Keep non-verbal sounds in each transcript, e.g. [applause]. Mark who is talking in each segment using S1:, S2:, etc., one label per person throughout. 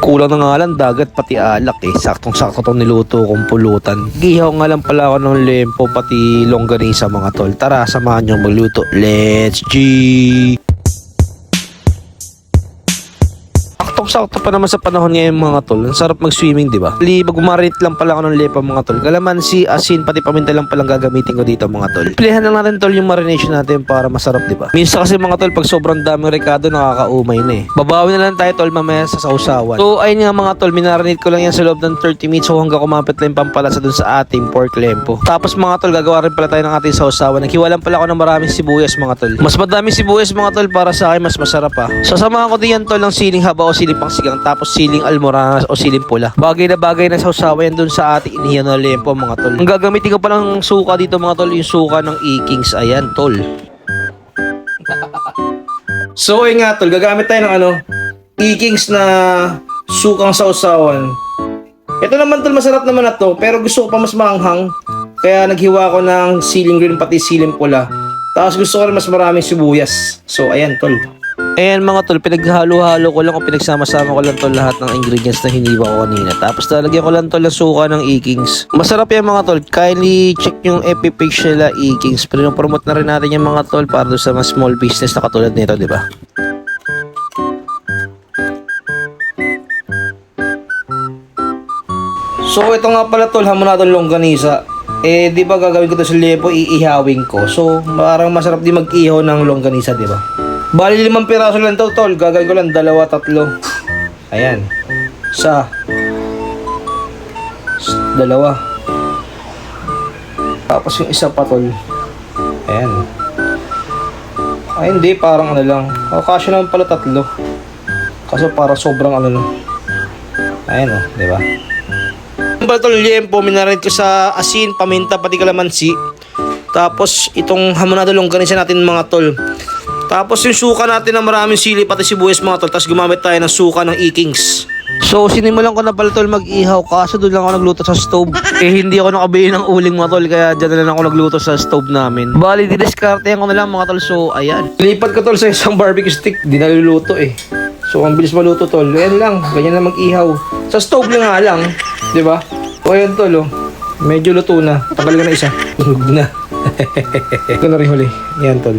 S1: Kulang na nga lang dagat pati alak eh. Saktong-sakto tong niluto kong pulutan. Gihaw nga lang pala ako ng lempo pati longganisa mga tol. Tara, samahan nyo magluto. Let's G! Saktong-sakto pa naman sa panahon ngayon mga tol. Ang sarap mag-swimming, di ba? Libag umarinit lang pala ako ng lepa mga tol. Kalamansi, asin, pati paminta lang palang gagamitin ko dito mga tol. Pilihan lang natin tol yung marination natin para masarap, di ba? Minsan kasi mga tol, pag sobrang daming rekado, nakakaumay na eh. Babawi na lang tayo tol mamaya sa sausawan. So, ayun nga mga tol, minarinate ko lang yan sa loob ng 30 minutes so hanggang kumapit lang pampalasa dun sa ating pork lempo. Tapos mga tol, gagawa rin pala tayo ng ating sausawan. Naghiwalan pala ako ng maraming sibuyas mga tol. Mas madaming sibuyas mga tol para sa akin, mas masarap pa. Sasamahan ko din yan tol ng siling haba o siling pangsigang tapos siling almoranas o siling pula. Bagay na bagay na sausawa yan dun sa ating inihaw na lempo mga tol. Ang gagamitin ko palang suka dito mga tol, yung suka ng E-Kings. Ayan tol. [laughs] So ayun nga tol, gagamit tayo ng ano, E-Kings na sukang sausawan. Ito naman tol, masarap naman na to, pero gusto ko pa mas maanghang. Kaya naghiwa ko ng siling green pati siling pula. Tapos gusto ko rin mas maraming sibuyas. So ayan tol. Ayan mga tol, pinaghalo-halo ko lang o pinagsama-sama ko lang tol lahat ng ingredients na hiniwa ko kanina. Tapos lalagyan ko lang tol ng suka ng E-Kings. Masarap yan mga tol. Kindly check yung FB page nila E-Kings. Pero promote na rin natin yung mga tol para sa mga small business na katulad nito, di ba? So ito nga pala tol, hamonadong longganisa. Eh, di ba gagawin ko to sa lepo, iihawin ko. So, parang masarap din mag-ihaw ng longganisa, di ba? Bali limang piraso lang to, tol. Gagawin ko lang dalawa, tatlo. Ayan. Sa. Dalawa. Tapos yung isa pa, tol. Ayan. Ay, hindi. Parang ano lang. O, kasya naman pala tatlo. Kaso para sobrang ano no. Ayan o, di ba? Yung tol, liempo, minarit ko sa asin, paminta, pati kalamansi. Tapos, itong hamonado longganisa natin mga tol. Tapos, yung suka natin na maraming sili, pati sibuyas mga tol. Tapos, gumamit tayo ng suka ng E-Kings. So, sinimulan ko na pala tol mag-ihaw. Kaso doon lang ako nagluto sa stove. eh, hindi ako nakabili ng uling mga tol. Kaya dyan na lang ako nagluto sa stove namin. Bali, didiscarte ko na lang mga tol. So, ayan. Lipat ko tol sa isang barbecue stick. Di naluluto eh. So, ang bilis maluto tol. Ayan lang. Ganyan na mag-ihaw. Sa stove lang nga lang. Di ba? O ayan tol oh. Medyo luto na. Tagal ka na isa. [laughs] Huwag na. [laughs] Ito na rin huli. Ayan tol.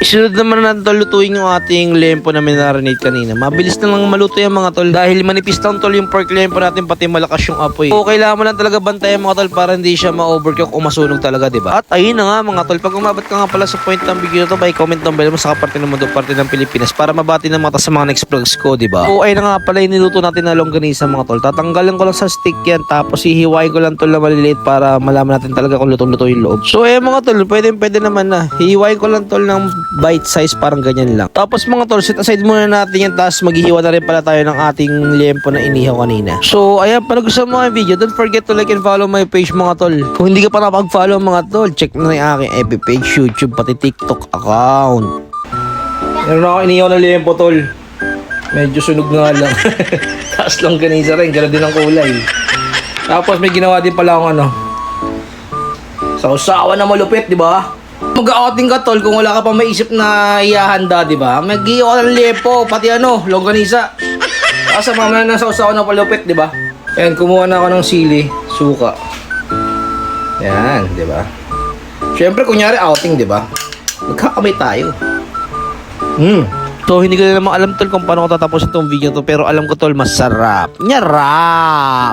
S1: Isunod naman natin tol lutuin yung ating lempo na minarinate kanina. Mabilis na lang maluto yung mga tol dahil manipis lang tol yung pork lempo natin pati malakas yung apoy. O kailangan mo lang talaga bantayan mga tol para hindi siya ma-overcook o masunog talaga, di ba? At ayun na nga mga tol, pag umabot ka nga pala sa point ng video to, by comment ng bell mo sa kaparte ng mundo, parte ng Pilipinas para mabati ng mata sa mga next vlogs ko, di ba? O ayun na nga pala yung natin na longganisa mga tol. Tatanggalin ko lang sa stick yan tapos hihiwain ko lang tol na maliliit para malaman natin talaga kung lutong-luto yung loob. So ayun mga tol, pwede pwede naman na. Hihiwain ko lang tol ng bite size parang ganyan lang. Tapos mga tol, set aside muna natin yan tapos maghihiwa na rin pala tayo ng ating liempo na inihaw kanina. So ayan, pag gusto mo ang video, don't forget to like and follow my page mga tol. Kung hindi ka pa nakapag-follow mga tol, check na yung aking FB page, YouTube, pati TikTok account. Meron ako inihaw na liempo tol. Medyo sunog nga lang. [laughs] Tapos lang ganisa rin, gano'n din ang kulay. Tapos may ginawa din pala akong ano. Sausawa na malupit, di ba? Mag-outing ka tol kung wala ka pa maisip na ihahanda, di ba? Mag-iyo ka ng lepo, pati ano, longganisa. Tapos mamaya na sausawa na malupit, di ba? Ayan, kumuha na ako ng sili, suka. Yan, di ba? Siyempre, kunyari outing, di ba? Magkakamay tayo. Hmm. So, hindi ko na naman alam tol kung paano ko tatapusin itong video to pero alam ko tol, masarap. Nyarap!